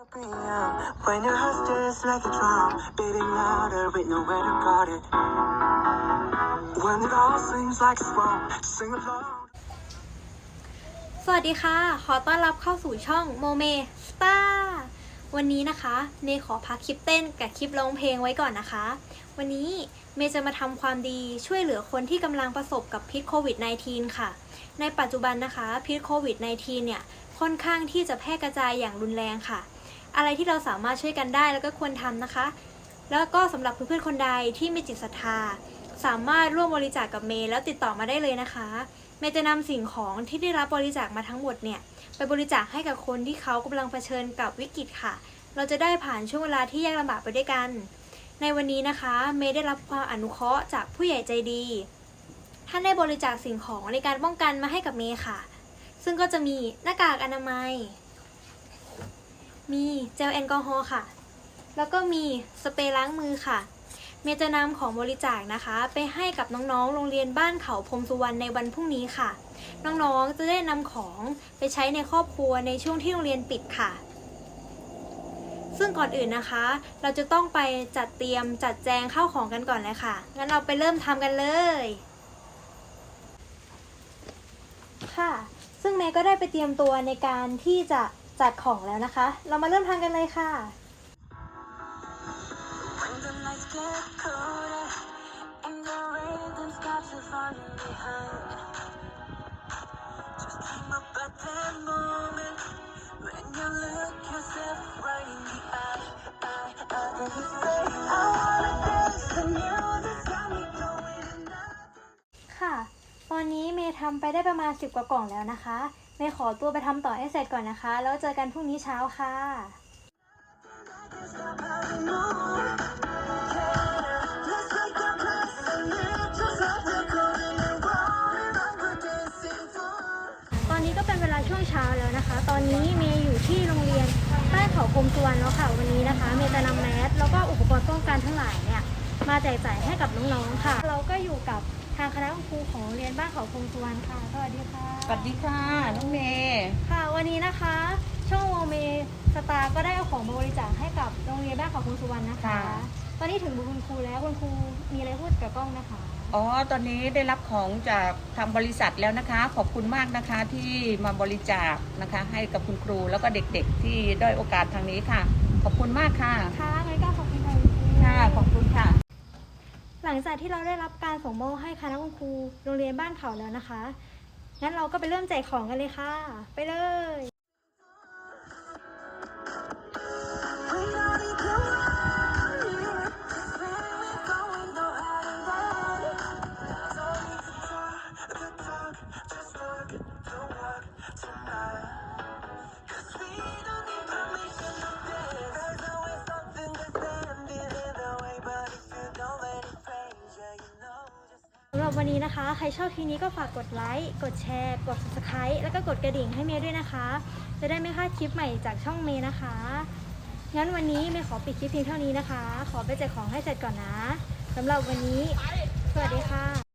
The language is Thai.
When your heart just like a drum, beating louder with nowhere to guard it. When it all seems like it's wrong, sing along. สวัสดีค่ะ ขอต้อนรับเข้าสู่ช่องโมเมสตาร์วันนี้นะคะเมย์ขอพักคลิปเต้นกับคลิปร้องเพลงไว้ก่อนนะคะ วันนี้เมย์จะมาทำความดีช่วยเหลือคนที่กำลังประสบกับพิษโควิด -19 ค่ะ ในปัจจุบันนะคะพิษโควิด -19 เนี่ยค่อนข้างที่จะแพร่กระจายอย่างรุนแรงค่ะ อะไรที่เราสามารถช่วยกันได้แล้วก็ควรทำนะคะ แล้วก็สำหรับเพื่อนๆคนใดที่มีจิตศรัทธา สามารถร่วมบริจาคกับเมย์แล้วติดต่อมาได้เลยนะคะเมย์จะนำสิ่งของที่ได้รับบริจาคมาทั้งหมดเนี่ยไปบริจาคให้กับคนที่เขากำลังเผชิญกับวิกฤตค่ะ เราจะได้ผ่านช่วงเวลาที่ยากลำบากไปด้วยกัน ในวันนี้นะคะ เมย์ได้รับความอนุเคราะห์จากผู้ใหญ่ใจดี ท่านได้บริจาคสิ่งของในการป้องกันมาให้กับเมย์ค่ะ ซึ่งก็จะมีหน้ากากอนามัย มีเจลแอลกอฮอล์ค่ะ แล้วก็มีสเปรย์ล้างมือค่ะ เมย์จะนำของบริจาคนะคะ ไปให้กับน้องๆ โรงเรียนบ้านเขาพรมสุวรรณในวันพรุ่งนี้ค่ะ น้องๆ จะได้นำของไปใช้ในครอบครัวในช่วงที่โรงเรียนปิดค่ะ ซึ่งก่อนอื่นนะคะ เราจะต้องไปจัดเตรียมจัดแจงข้าวของกันก่อนเลยค่ะ งั้นเราไปเริ่มทำกันเลย ค่ะ ซึ่งเมย์ก็ได้ไปเตรียมตัวในการที่จะ จัดของแล้วนะคะ เรามาเริ่มทำกันเลยค่ะ When the nights get colder and the rhythms got you falling behind. Just dream about that moment when you look yourself right in the eye. eye, eye, ทำไปได้ประมาณ 10 กว่ากล่องแล้วนะคะเมย์ขอตัวไปทำต่อให้เสร็จก่อนนะคะ แล้วเจอกันพรุ่งนี้เช้าค่ะตอนนี้ก็เป็นเวลาช่วงเช้าแล้วนะคะ ตอนนี้เมย์อยู่ที่โรงเรียนบ้เขาพรมสุวรรณแล้วค่ะ วันนี้นะคะ เมย์จะนำแมสแล้วก็อุปกรณ์ป้องกันทั้งหลายเนี่ยมาแจกจ่ายให้กับน้องๆค่ะ เราก็อยู่กับางคณะครูของโรงเรียนบ้านเขาพรมสุวรรณค่ะ สวัสดีค่ะ สวัสดีค่ะน้องเมย์ค่ะวันนี้นะคะ ช่องโมเมสตาร์ก็ได้เอาของมาบริจาคให้กับโรงเรียนบ้านเขาพรมสุวรรณนะคะตอนนี้ถึงมือคุณครูแล้วคุณครูมีอะไรพูดกับกล้องนะคะ อ๋อ ตอนนี้ได้รับของจากทางบริษัทแล้วนะคะ ขอบคุณมากนะคะที่มาบริจาคนะคะ ให้กับคุณครูแล้วก็เด็กๆ ที่ด้อยโอกาสทางนี้ค่ะ ขอบคุณมากค่ะ ค่ะงั้นก็ขอบคุณค่ะคุณครู ค่ะ ขอบคุณค่ะ หลังจากที่เราได้รับการส่งมอบให้คณะคุณครูโรงเรียนบ้านเขาแล้วนะคะ งั้นเราก็ไปเริ่มแจกของกันเลยค่ะ ไปเลย สำหรับวันนี้นะคะ ใครชอบคลิปนี้ก็ฝากกดไลค์ กดแชร์ กด subscribe แล้วก็กดกระดิ่งให้เมย์ด้วยนะคะ จะได้ไม่พลาดคลิปใหม่จากช่องเมย์นะคะ งั้นวันนี้เมย์ขอปิดคลิปเพียงเท่านี้นะคะ ขอไปแจกของให้เสร็จก่อนนะสำหรับวันนี้ สวัสดีค่ะ